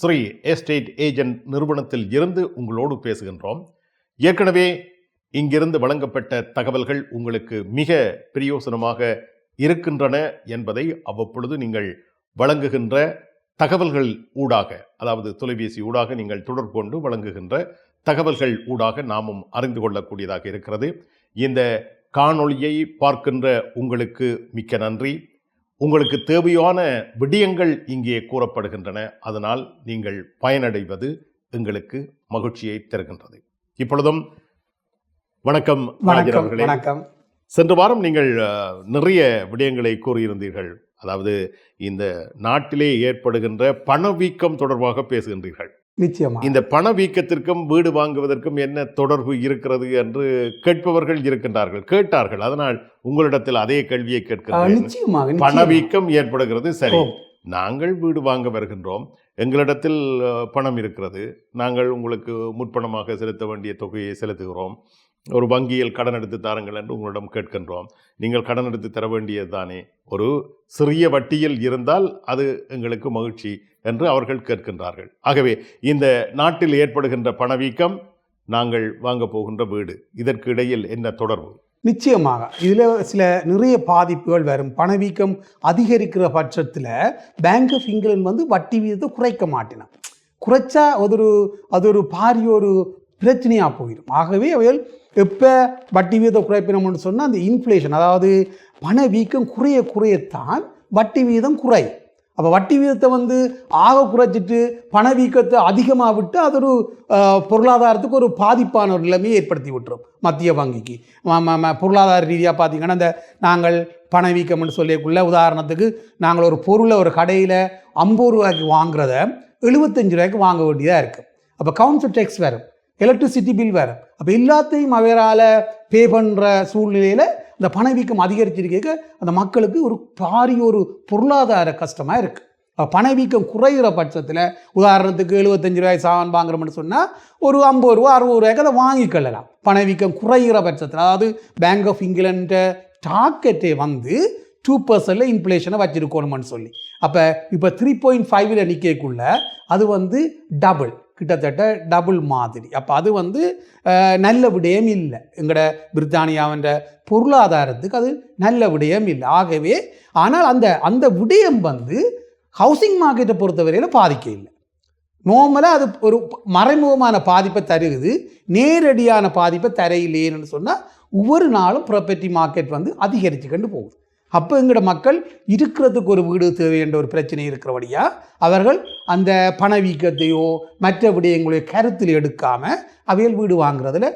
Sri estate agent நிறுவனத்தில் இருந்து உங்களோடு பேசுகின்றோம். ஏற்கனவே இங்கிருந்து வழங்கப்பட்ட தகவல்கள் உங்களுக்கு மிக பிரயோசனமாக இருக்கின்றன என்பதை அவ்வப்பொழுது நீங்கள் வழங்குகின்ற தகவல்கள் ஊடாக அதாவது தொலைபேசி ஊடாக நீங்கள் தொடர்பு கொண்டு வழங்குகின்ற தகவல்கள் ஊடாக நாமும் அறிந்து கொள்ளக்கூடியதாக இருக்கிறது. இந்த காணொளியை பார்க்கின்ற உங்களுக்கு மிக்க நன்றி. உங்களுக்கு தேவையான விடயங்கள் இங்கே கூறப்படுகின்றன. அதனால் நீங்கள் பயனடைவது எங்களுக்கு மகிழ்ச்சியை தருகின்றது. இப்பொழுதும் வணக்கம் வணக்கம் சென்ற வாரம் நீங்கள் நிறைய விடயங்களை கூறியிருந்தீர்கள். அதாவது இந்த நாட்டிலே ஏற்படுகின்ற பணவீக்கம் தொடர்பாக பேசுகின்றீர்கள். நிச்சயமா. இந்த பணவீக்கத்திற்கும் வீடு வாங்குவதற்கும் என்ன தொடர்பு இருக்கிறது என்று கேட்பவர்கள் இருக்கின்றார்கள். கேட்டார்கள். அதனால் உங்களிடத்தில் அதே கேள்வியை நிச்சயமாக. பணவீக்கம் ஏற்படுகிறது. சரி. நாங்கள் வீடு வாங்க வருகின்றோம். எங்களிடத்தில் பணம் இருக்கிறது. நாங்கள் உங்களுக்கு முற்பணமாக செலுத்த வேண்டிய தொகையை செலுத்துகிறோம். ஒரு வங்கியில் கடன் எடுத்து தாருங்கள் என்று உங்களிடம் கேட்கின்றோம். நீங்கள் கடன் எடுத்து தர வேண்டியது தானே? ஒரு சிறிய வட்டியில் இருந்தால் அது எங்களுக்கு மகிழ்ச்சி என்று அவர்கள் கேட்கின்றார்கள். ஆகவே இந்த நாட்டில் ஏற்படுகின்ற பணவீக்கம் நாங்கள் வாங்க போகின்ற வீடு. இதற்கு இடையில் என்ன தொடர்பு? நிச்சயமாக. இதில் சில நிறைய பாதிப்புகள் வரும். பணவீக்கம் அதிகரிக்கிற பட்சத்தில் பேங்க் ஆஃப் இங்கிலாந்து வந்து வட்டி வீதத்தை குறைக்க மாட்டினான் குறைச்சா அது ஒரு அது ஒரு பாரிய ஒரு பிரச்சனையாக போயிடும். ஆகவே அவைகள் எப்போ வட்டி வீதம் குறைப்பினோம்னு சொன்னால் அந்த இன்ஃப்ளேஷன் அதாவது பணவீக்கம் குறைய குறையத்தான் வட்டி வீதம் குறை. அப்போ வட்டி வீதத்தை வந்து ஆக குறைச்சிட்டு பணவீக்கத்தை அதிகமாக விட்டு அது ஒரு பொருளாதாரத்துக்கு ஒரு பாதிப்பான ஒரு நிலைமையை ஏற்படுத்தி விட்டுரும் மத்திய வங்கிக்கு. ம- ம- பொருளாதார ரீதியாக பார்த்தீங்கன்னா இந்த நாங்கள் பணவீக்கம்னு சொல்லிக்குள்ள உதாரணத்துக்கு நாங்கள் ஒரு பொருளை ஒரு கடையில் ஐம்பது ரூபாய்க்கு வாங்குறத எழுபத்தஞ்சு ரூபாய்க்கு வாங்க வேண்டியதாக இருக்குது அப்போ கவுன்சில் டேக்ஸ் வரும் எலக்ட்ரிசிட்டி பில் வேறு. அப்போ எல்லாத்தையும் அவரால் பே பண்ணுற சூழ்நிலையில் இந்த பணவீக்கம் அதிகரிச்சிருக்க அந்த மக்களுக்கு ஒரு பாரிய ஒரு பொருளாதார கஷ்டமாக இருக்குது பணவீக்கம் குறைகிற பட்சத்தில் உதாரணத்துக்கு எழுபத்தஞ்சு ரூபாய் சாமான் வாங்குறோம்னு சொன்னால் ஒரு ஐம்பது ரூபா அறுபது ரூபாய்க்கு அதை வாங்கிக்கொள்ளலாம் பணவீக்கம் குறைகிற பட்சத்தில் அதாவது பேங்க் ஆஃப் இங்கிலாண்டு டார்கெட்டே வந்து டூ பர்சன்டில் இன்ஃப்ளேஷனை வச்சுருக்கணும்னு சொல்லி. அப்போ இப்போ த்ரீ பாயிண்ட் ஃபைவ்ல நிற்கக்குள்ள அது வந்து டபுள் கிட்டத்தட்ட டபுள் மாதிரி. அப்போ அது வந்து நல்ல விடயம் இல்லை. எங்களோட பிரித்தானியாவின் பொருளாதாரத்துக்கு அது நல்ல விடயம் இல்லை. ஆகவே ஆனால் அந்த அந்த விடயம் வந்து ஹவுசிங் மார்க்கெட்டை பொறுத்தவரையில் பாதிக்க இல்லை. நார்மலாக அது ஒரு மறைமுகமான பாதிப்பை தருகுது. நேரடியான பாதிப்பை தரையில்லைன்னு சொன்னால் ஒவ்வொரு நாளும் ப்ராப்பர்ட்டி மார்க்கெட் வந்து அதிகரிச்சுக்கிட்டு போகுது. அப்போ எங்களோட மக்கள் இருக்கிறதுக்கு ஒரு வீடு தேவை என்ற ஒரு பிரச்சனை இருக்கிறபடியா அவர்கள் அந்த பணவீக்கத்தையோ மற்ற விடயங்களையோ கருத்தில் எடுக்காமல் அவையில் வீடு வாங்குறதுல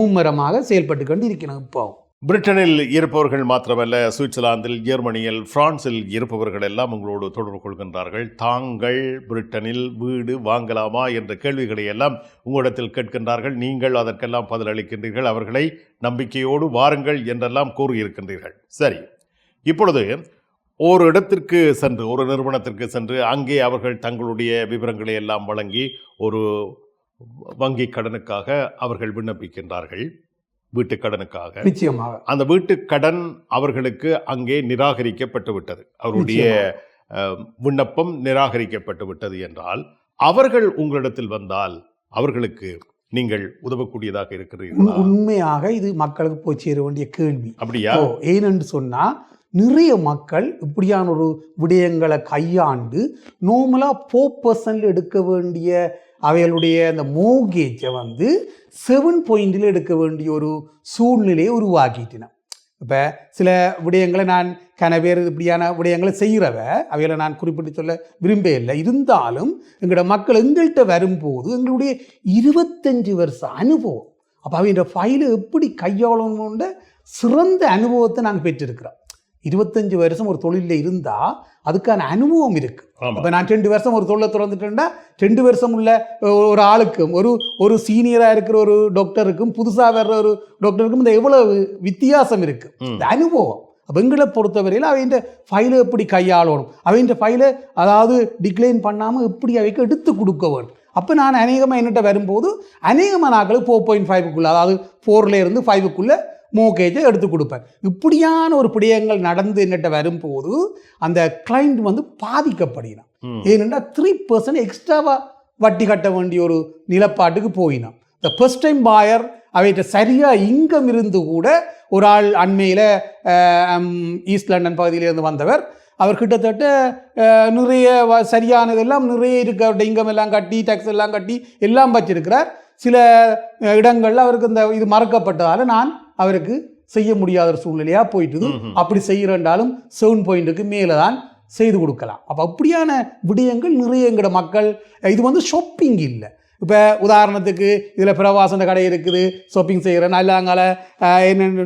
மும்மரமாக செயல்பட்டு கொண்டு இருக்கணும் இப்போ. பிரிட்டனில் இருப்பவர்கள் மாத்திரமல்ல சுவிட்சர்லாந்தில் ஜெர்மனியில் பிரான்சில் இருப்பவர்கள் எல்லாம் உங்களோடு தொடர்பு கொள்கின்றார்கள். தாங்கள் பிரிட்டனில் வீடு வாங்கலாமா என்ற கேள்விகளை எல்லாம் உங்களிடத்தில் கேட்கின்றார்கள். நீங்கள் அதற்கெல்லாம் பதிலளிக்கின்றீர்கள். அவர்களை நம்பிக்கையோடு வாருங்கள் என்றெல்லாம் கூறியிருக்கின்றீர்கள். சரி. இப்பொழுது ஒரு இடத்திற்கு சென்று ஒரு நிறுவனத்திற்கு சென்று அங்கே அவர்கள் தங்களுடைய விவரங்களை எல்லாம் வழங்கி ஒரு வங்கி கடனுக்காக அவர்கள் விண்ணப்பிக்கின்றார்கள். வீட்டுக் கடனுக்காக. நிச்சயமாக. அந்த வீட்டுக் கடன் அவர்களுக்கு அங்கே நிராகரிக்கப்பட்டு விட்டது. அவருடைய விண்ணப்பம் நிராகரிக்கப்பட்டு விட்டது என்றால் அவர்கள் உங்களிடத்தில் வந்தால் அவர்களுக்கு நீங்கள் உதவக்கூடியதாக இருக்கிறீர்களா? உண்மையாக இது மக்களுக்கு போய் சேர வேண்டிய கேள்வி. அப்படியா? ஏனென்று சொன்னால் நிறைய மக்கள் இப்படியான ஒரு விடயங்களை கையாண்டு நார்மலாக ஃபோர் பர்சன்ட் எடுக்க வேண்டிய அவைகளுடைய அந்த மோகேஜை வந்து செவன் பாயிண்டில் எடுக்க வேண்டிய ஒரு சூழ்நிலையை உருவாக்கிட்டின. இப்போ சில விடயங்களை நான் கன பேர் இப்படியான விடயங்களை செய்கிறவ அவைகளை நான் குறிப்பிட்டு சொல்ல விரும்ப இல்லை. இருந்தாலும் எங்களோட மக்கள் எங்கள்கிட்ட வரும்போது எங்களுடைய இருபத்தஞ்சு வருஷ அனுபவம் அப்போ அவங்க ஃபைலை எப்படி கையாளணுன்ற சிறந்த அனுபவத்தை நாங்கள் பெற்றிருக்கிறோம். இருபத்தஞ்சு வருஷம் ஒரு தொழிலில் இருந்தால் அதுக்கான அனுபவம் இருக்கு. ஆமா. இப்போ நான் ரெண்டு வருஷம் ஒரு தொழிலை திறந்துட்டேன்டா ரெண்டு வருஷம் உள்ள ஒரு ஆளுக்கும் ஒரு ஒரு சீனியராக இருக்கிற ஒரு டாக்டருக்கும் புதுசாக வர்ற ஒரு டாக்டருக்கும் இந்த எவ்வளவு வித்தியாசம் இருக்கு. ம். இந்த அனுபவம். எங்களை பொறுத்தவரையில் அவன் ஃபைலை எப்படி கையாளணும்? அவன் ஃபைலை அதாவது டிக்ளைன் பண்ணாமல் எப்படி அவைக்கு எடுத்து கொடுக்க வேணும் அப்போ நான் அநேகமாக என்னட்ட வரும்போது அநேகமாக நாட்கள் ஃபோர் பாயிண்ட் ஃபைவுக்குள்ளே அதாவது ஃபோர்ல இருந்து ஃபைவுக்குள்ளே மோகேஜை எடுத்து கொடுப்பேன். இப்படியான ஒரு பிடியங்கள் நடந்து என்னட்ட வரும்போது அந்த கிளைண்ட் வந்து பாதிக்கப்படுகிறான். ம். ஏனென்றா த்ரீ பர்சன்ட் எக்ஸ்ட்ராவாக வட்டி கட்ட வேண்டிய ஒரு நிலப்பாட்டுக்கு போயினான். இந்த ஃபர்ஸ்ட் டைம் பாயர் அவைகிட்ட சரியாக இன்கம் இருந்து கூட ஒரு ஆள் அண்மையில் ஈஸ்ட் லண்டன் பகுதியிலிருந்து வந்தவர். அவர் கிட்டத்தட்ட நிறைய சரியானதெல்லாம் நிறைய இருக்க. அவர்கிட்ட இன்கம் எல்லாம் கட்டி டேக்ஸ் எல்லாம் கட்டி எல்லாம் வச்சிருக்கிறார். சில இடங்கள்ல அவருக்கு இந்த இது மறக்கப்பட்டதால நான் அவருக்கு செய்ய முடியாத ஒரு சூழ்நிலையாக போயிட்டுது. ம்ஹும். அப்படி செய்கிறண்டாலும் செவன் பாயிண்ட்டுக்கு மேலே தான் செய்து கொடுக்கலாம். அப்போ அப்படியான விடயங்கள் நிறைய எங்கட மக்கள் இது வந்து ஷாப்பிங் இல்லை. இப்போ உதாரணத்துக்கு இதில் பிரவாசன கடை இருக்குது ஷாப்பிங் செய்கிறேன் அல்ல அங்கால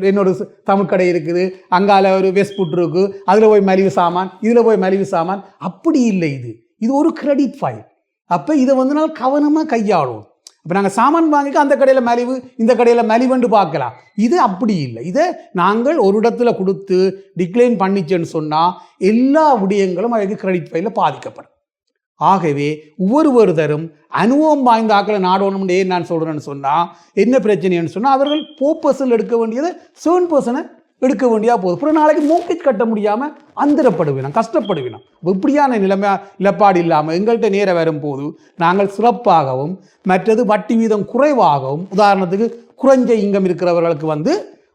என்னோட தமிழ் கடை இருக்குது அங்கால ஒரு வெஸ்புட் இருக்கு அதில் போய் மலிவு சாமான் இதில் போய் மலிவு சாமான் அப்படி இல்லை இது. இது ஒரு கிரெடிட் ஃபைல் அப்போ இதை வந்து நான் கவனமாக கையாளுவோம். இப்போ நாங்கள் சாமான் வாங்கிக்க அந்த கடையில் மலிவு இந்த கடையில் மலிவுன்னு பார்க்கலாம். இது அப்படி இல்லை. இதை நாங்கள் ஒரு இடத்துல கொடுத்து டிக்ளைன் பண்ணிச்சேன்னு சொன்னால் எல்லா விடயங்களும் அதுக்கு கிரெடிட் ஃபைலில் பாதிக்கப்படும். ஆகவே ஒவ்வொருவருதரும் அனுபவம் வாய்ந்த ஆக்களை நாடணும்னு ஏன் நான் சொல்கிறேன்னு சொன்னால் என்ன பிரச்சனைன்னு சொன்னால் அவர்கள் ஃபோர் பர்சன்ட் எடுக்க வேண்டியதை செவன் பர்சனை எடுக்க வேண்டியா போகுது. அப்புறம் நாளைக்கு மோக்கேஜ் கட்ட முடியாமல் அந்தரப்படுவினோம் கஷ்டப்படுவினோம் இப்படியான நிலைமை இழப்பாடு இல்லாமல் எங்கள்கிட்ட நேரம் வரும்போது நாங்கள் சிறப்பாகவும் மற்றது வட்டி வீதம் குறைவாகவும் உதாரணத்துக்கு குறைஞ்ச இங்கம் இருக்கிறவர்களுக்கு வந்து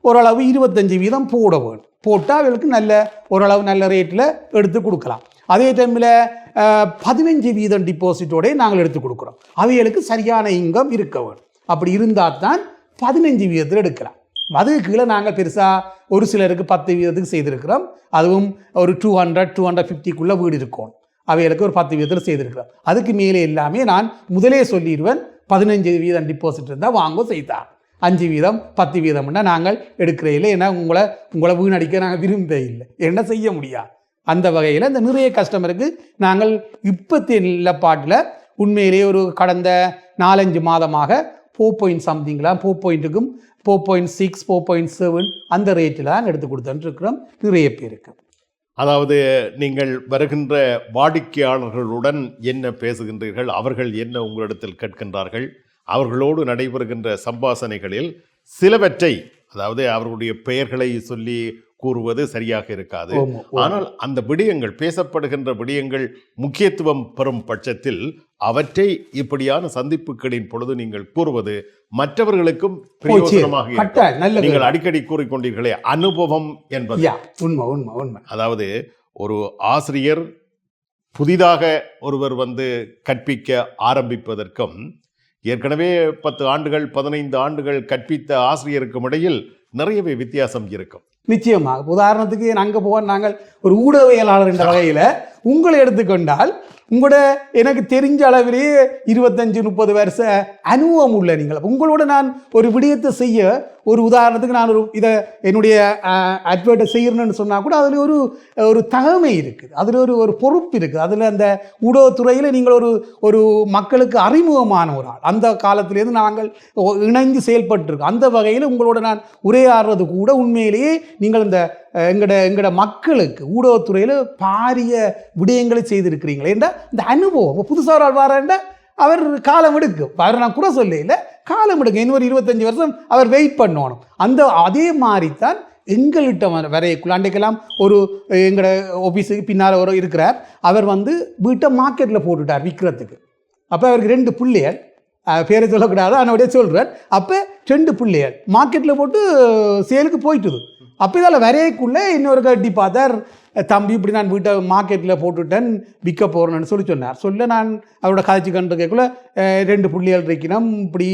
ஓரளவு இருபத்தஞ்சி வீதம் போட வேண்டும். போட்டால் அவர்களுக்கு நல்ல ஓரளவு நல்ல ரேட்டில் எடுத்து கொடுக்கலாம். அதே டைமில் பதினஞ்சு வீதம் டிபாசிட்டோட நாங்கள் எடுத்து கொடுக்குறோம். அவைகளுக்கு சரியான இங்கம் இருக்க வேண்டும். அப்படி இருந்தால் தான் பதினஞ்சு வீதத்தில் எடுக்கலாம். அதுக்கு கீழே நாங்கள் பெருசாக ஒரு சிலருக்கு பத்து வீதத்துக்கு செய்திருக்கிறோம். அதுவும் ஒரு டூ ஹண்ட்ரட் டூ ஹண்ட்ரட் ஃபிஃப்டிக்குள்ளே வீடு இருக்கும். அவைகளுக்கு ஒரு பத்து வீதத்தில் செய்திருக்கிறோம். அதுக்கு மேலே எல்லாமே நான் முதலே சொல்லிடுவேன். பதினஞ்சு வீதம் டிபாசிட் இருந்தால் வாங்க செய்தார் அஞ்சு வீதம் பத்து வீதம்னா நாங்கள் எடுக்கிற இல்லை. ஏன்னா உங்களை உங்களை வீணடிக்க நாங்கள் விரும்ப இல்லை. என்ன செய்ய முடியாது அந்த வகையில் இந்த நிறைய கஸ்டமருக்கு நாங்கள் இப்பத்தி நிலப்பாட்டில் உண்மையிலேயே ஒரு கடந்த நாலஞ்சு மாதமாக ஃபோர் பாயிண்ட் சம்திங்லாம் four பாயிண்ட்டுக்கும் four point six four point seven அந்த ரேட்டில் நாங்கள் எடுத்து கொடுத்துட்டு இருக்கிறோம் நிறைய பேருக்கு அதாவது நீங்கள் வருகின்ற வாடிக்கையாளர்களுடன் என்ன பேசுகின்றீர்கள்? அவர்கள் என்ன உங்களிடத்தில் கேட்கின்றார்கள்? அவர்களோடு நடைபெறுகின்ற சம்பாசனைகளில் சிலவற்றை அதாவது அவர்களுடைய பெயர்களை சொல்லி கூறுவது சரியாக இருக்காது. ஆனால் அந்த விடயங்கள் பேசப்படுகின்ற விடயங்கள் முக்கியத்துவம் பெறும் பட்சத்தில் அவற்றை இப்படியான சந்திப்புகளின் பொழுது நீங்கள் கூறுவது மற்றவர்களுக்கும் பிரயோஜனமாக நீங்கள் அடிக்கடி கூறிக்கொண்டீர்களே அனுபவம் என்பது. உண்மை உண்மை உண்மை. அதாவது ஒரு ஆசிரியர் புதிதாக ஒருவர் வந்து கற்பிக்க ஆரம்பிப்பதற்கும் ஏற்கனவே பத்து ஆண்டுகள் பதினைந்து ஆண்டுகள் கற்பித்த ஆசிரியருக்கும் இடையில் நிறையவே வித்தியாசம் இருக்கும். நிச்சயமாக. உதாரணத்துக்கு அங்கே போக நாங்கள் ஒரு ஊடகவியலாளர் என்ற வகையில் உங்களை எடுத்துக்கொண்டால் உங்களோட எனக்கு தெரிஞ்ச அளவிலேயே இருபத்தஞ்சு முப்பது வருஷ அனுபவம் உள்ள நீங்கள். உங்களோட நான் ஒரு விடயத்தை செய்ய ஒரு உதாரணத்துக்கு நான் ஒரு இதை என்னுடைய அட்வர்ட்டை செய்யணும்னு சொன்னால் கூட அதில் ஒரு ஒரு தகமை இருக்குது. அதில் ஒரு ஒரு பொறுப்பு இருக்குது. அதில் அந்த ஊடகத்துறையில் நீங்கள் ஒரு ஒரு மக்களுக்கு அறிமுகமான ஒரு ஆள். அந்த காலத்திலேருந்து நாங்கள் இணைந்து செயல்பட்டுருக்கோம். அந்த வகையில் உங்களோட நான் உரையாடுறது கூட உண்மையிலேயே நீங்கள் இந்த எங்களோட எங்களோட மக்களுக்கு ஊடகத்துறையில் பாரிய விடயங்களை செய்திருக்கிறீங்களே என்ற இந்த அனுபவம். புதுசாக ஒரு ஆள் வாரேன்டா அவர் காலம் எடுக்கும். அவர் நான் கூட சொல்லல காலம் எடுக்கும். இன்னொரு இருபத்தஞ்சு வருஷம் அவர் வெயிட் பண்ணணும். அந்த அதே மாதிரி தான் எங்கள்கிட்ட வர- வரையக்குள்ள அன்றைக்கெல்லாம் ஒரு எங்களோட ஆஃபீஸுக்கு பின்னால் ஒரு இருக்கிறார். அவர் வந்து வீட்டை மார்க்கெட்டில் போட்டுட்டார் விற்கிறதுக்கு அப்போ அவருக்கு ரெண்டு பிள்ளைகள். பேரை சொல்லக்கூடாது அவனுடைய சொல்கிறார் அப்போ ரெண்டு பிள்ளைகள். மார்க்கெட்டில் போட்டு சேலுக்கு போயிட்டுது. அப்போ இதில் வரையக்குள்ளே இன்னொரு கட்டி பார்த்தார் தம்பி இப்படி நான் வீட்டை மார்க்கெட்டில் போட்டுட்டேன் விற்க போகிறேன்னு சொல்லி சொன்னார். சொல்ல நான் அவரோட கதைச்சு கண்டுக்கக்குள்ளே ரெண்டு புள்ளிகள் இருக்கணும் இப்படி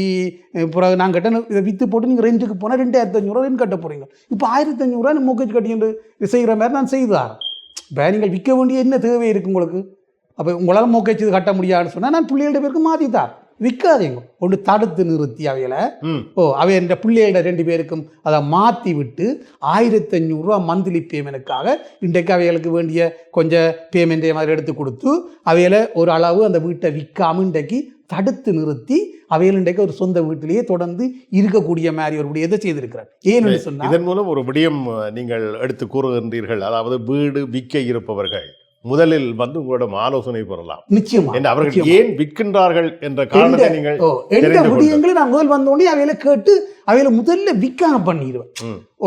பிறகு நான் கேட்டேன் இதை விற்று போட்டு நீங்கள் ரெண்டுக்கு போனால் ரெண்டாயிரத்தி அஞ்சூறுவா ரெண்டு கட்ட போகிறீங்க இப்போ ஆயிரத்தி அஞ்சூறுவா நான் மூக்கச்சு கட்டிட்டு செய்கிற மாதிரி நான் செய்தார். இப்போ நீங்கள் விற்க வேண்டிய என்ன தேவை இருக்குது உங்களுக்கு? அப்போ உங்களால் மூக்கச்சு கட்ட முடியாதுன்னு சொன்னால் நான் பிள்ளைகள்ட்ட பேருக்கு மாற்றித்தார் விற்காதீங்க ஒன்று தடுத்து நிறுத்தி ம். ஓ அவை என்ற பிள்ளைகள ரெண்டு பேருக்கும் அதை மாற்றி விட்டு ஆயிரத்தி அஞ்சூறுரூவா மந்த்லி பேமெண்ட்டுக்காக இன்றைக்கு அவைகளுக்கு வேண்டிய கொஞ்சம் பேமெண்ட்டை மாதிரி எடுத்து கொடுத்து அவைகளை ஒரு அளவு அந்த வீட்டை விற்காம இன்றைக்கு தடுத்து நிறுத்தி அவைகள் இன்றைக்கு ஒரு சொந்த வீட்டிலேயே தொடர்ந்து இருக்கக்கூடிய மாதிரி ஒரு விடயத்தை செய்திருக்கிறார்? ஏன்னு சொன்னா இதன் மூலம் ஒரு விடயம் நீங்கள் எடுத்து கூறுகின்றீர்கள். அதாவது வீடு விற்க இருப்பவர்கள். முதலில் வந்து உங்களிடம் ஆலோசனை பெறலாம் நிச்சயமா அவர்கள். ஏன் விற்கின்றார்கள் என்ற காரணத்தை நீங்கள் எந்த. விடயங்களை நான் முதல் வந்தோடனே அவையில கேட்டு அவையில முதல்ல விற்காம பண்ணிடுவேன்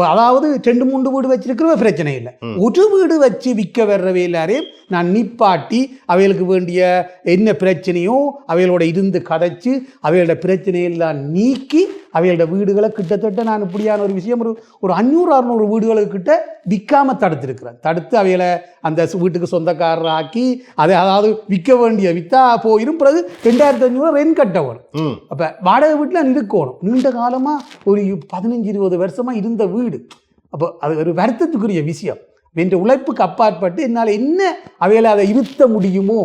அதாவது ரெண்டு மூன்று வீடு வச்சிருக்கிற பிரச்சனை இல்லை. ஒரு வீடு வச்சு விற்க வர்றவை எல்லாரையும் நான் நிப்பாட்டி அவைகளுக்கு வேண்டிய என்ன பிரச்சனையோ அவைகளோட இருந்து கதைச்சு அவைகளோட பிரச்சனையெல்லாம் நீக்கி அவைகளோட வீடுகளை கிட்டத்தட்ட நான் இப்படியான ஒரு விஷயம் ஒரு ஒரு அஞ்சூறு அறுநூறு வீடுகளுக்கு கிட்ட விற்காம தடுத்திருக்கிறேன். தடுத்து அவைகளை அந்த வீட்டுக்கு சொந்தக்காரர் ஆக்கி அதை அதாவது விற்க வேண்டிய வித்தா போயிடும் பிறகு ரெண்டாயிரத்தி அஞ்சூறு ரென் கட்ட வரும் ம். அப்போ வாடகை வீட்டில் இருக்கணும் நீண்ட காலமாக ஒரு பதினஞ்சு இருபது வருஷமாக இருந்த வீடு. அப்போ அது ஒரு வருத்தத்துக்குரிய விஷயம். என்ற உழைப்புக்கு அப்பாற்பட்டு என்னால் என்ன அவைகளை அதை இருத்த முடியுமோ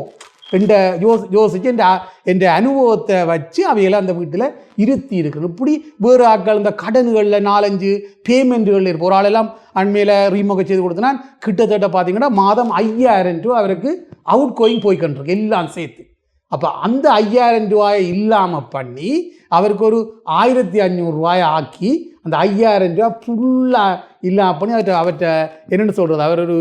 என்ற யோசி யோசிச்சு என்ற என்ற அனுபவத்தை வச்சு அவைகளை அந்த வீட்டில் இருத்தி இருக்கணும் இப்படி வேறு ஆட்கள் இந்த கடன்களில் நாலஞ்சு பேமெண்ட்டுகள் இருப்போம் ஒரு ஆளெல்லாம் அண்மையில் ரீமோக செய்து கொடுத்தனா கிட்டத்தட்ட பார்த்தீங்கன்னா மாதம் ஐயாயிரம் ரூபா அவருக்கு அவுட் கோயிங் போய்க்கின்றிருக்கு எல்லாம் சேர்த்து. அப்போ அந்த ஐயாயிரம் ரூபாயை இல்லாமல் பண்ணி அவருக்கு ஒரு ஆயிரத்தி அஞ்சூறுரூவாயை ஆக்கி அந்த ஐயாயிரம் ரூபா ஃபுல்லாக இல்லாமல் பண்ணி அவர்கிட்ட அவர்கிட்ட என்னென்னு சொல்கிறது அவர் ஒரு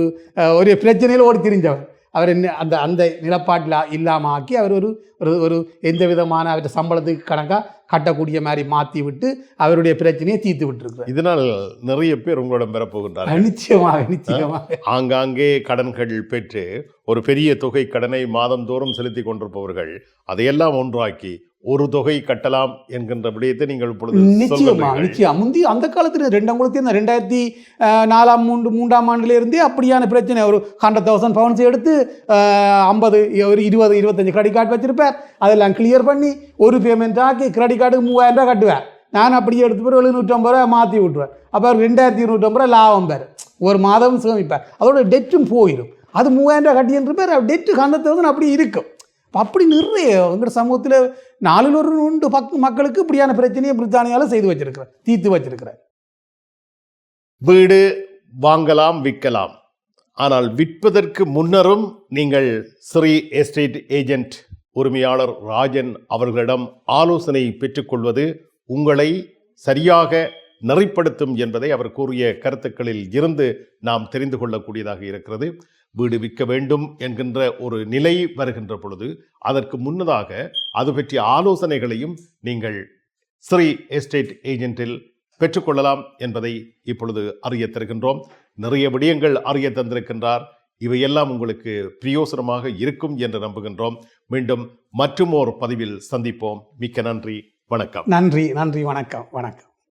ஒரு பிரச்சனையில் ஓடி திரிஞ்சவர். அவர் என்ன அந்த அந்த நிலப்பாட்டில் இல்லாமல் ஆக்கி அவர் ஒரு ஒரு ஒரு எந்த விதமான அவர்கிட்ட சம்பளத்துக்கு கணக்காக கட்டக்கூடிய மாதிரி மாற்றி விட்டு அவருடைய பிரச்சனையை தீர்த்து விட்டுருக்குறார். இதனால் நிறைய பேர் உங்களிடம் பெறப்போகின்றார்கள். நிச்சயமாக. நிச்சயமாக ஆங்காங்கே கடன்கள் பெற்று ஒரு பெரிய தொகை கடனை மாதந்தோறும் செலுத்தி கொண்டிருப்பவர்கள் அதையெல்லாம் ஒன்றாக்கி ஒரு தொகை கட்டலாம் என்கின்ற விடயத்தை நீங்கள் இப்பொழுது நிச்சயமா நிச்சயம். முந்தி அந்த காலத்தில் ரெண்டாம் இந்த ரெண்டாயிரத்தி நாலாம் மூன்று மூன்றாம் ஆண்டுலேருந்தே அப்படியான பிரச்சனை. ஒரு ஹண்ட்ரட் தௌசண்ட் பவுன்ஸ் எடுத்து ஐம்பது ஒரு இருபது இருபத்தஞ்சு கிரெடிட் கார்டு வச்சிருப்பேன் அதெல்லாம் கிளியர் பண்ணி ஒரு பேமெண்ட் ஆக்கி கிரெடிட் கார்டுக்கு மூவாயிரம் ரூபாய் கட்டுவேன் நான் அப்படியே எடுத்து போய் எழுநூற்றம்பது ரூபா மாற்றி விட்டுருவேன். அப்போ ரெண்டாயிரத்தி இருநூற்றம்பது ரூபா லாபம் பேர். ஒரு மாதம் சேமிப்பேன் அதோட டெட்டும் போயிடும் அது மூவாயிரம் ரூபாய் கட்டின்னு பேர் டெட்டு ஹண்ட்ரட் தௌசண்ட் அப்படி இருக்கும். அப்படி நிறைய எங்கள் சமூகத்தில் நாலில் ஒரு உண்டு. பக் மக்களுக்கு இப்படியான பிரச்சனையை பிரித்தானியாவில் செய்து வச்சிருக்கிறேன் தீர்த்து வச்சிருக்கிறேன் வீடு வாங்கலாம் விற்கலாம். ஆனால் விற்பதற்கு முன்னரும் நீங்கள் ஸ்ரீ எஸ்டேட் ஏஜென்ட் உரிமையாளர் ராஜன் அவர்களிடம் ஆலோசனை பெற்றுக்கொள்வது உங்களை சரியாக நெறிப்படுத்தும் என்பதை அவர் கூறிய கருத்துக்களில் இருந்து நாம் தெரிந்து கொள்ளக்கூடியதாக இருக்கிறது. வீடு விற்க வேண்டும் என்கின்ற ஒரு நிலை வருகின்ற பொழுது அதற்கு முன்னதாக அது பற்றிய ஆலோசனைகளையும் நீங்கள் ஸ்ரீ எஸ்டேட் ஏஜென்ட்டில் பெற்றுக்கொள்ளலாம் என்பதை இப்பொழுது அறிய தருகின்றோம். நிறைய விடயங்கள் அறிய தந்திருக்கின்றார். இவையெல்லாம் உங்களுக்கு பிரயோசனமாக இருக்கும் என்று நம்புகின்றோம். மீண்டும் மற்றும் ஓர் பதிவில் சந்திப்போம். மிக்க நன்றி. வணக்கம். நன்றி. நன்றி. வணக்கம். வணக்கம்.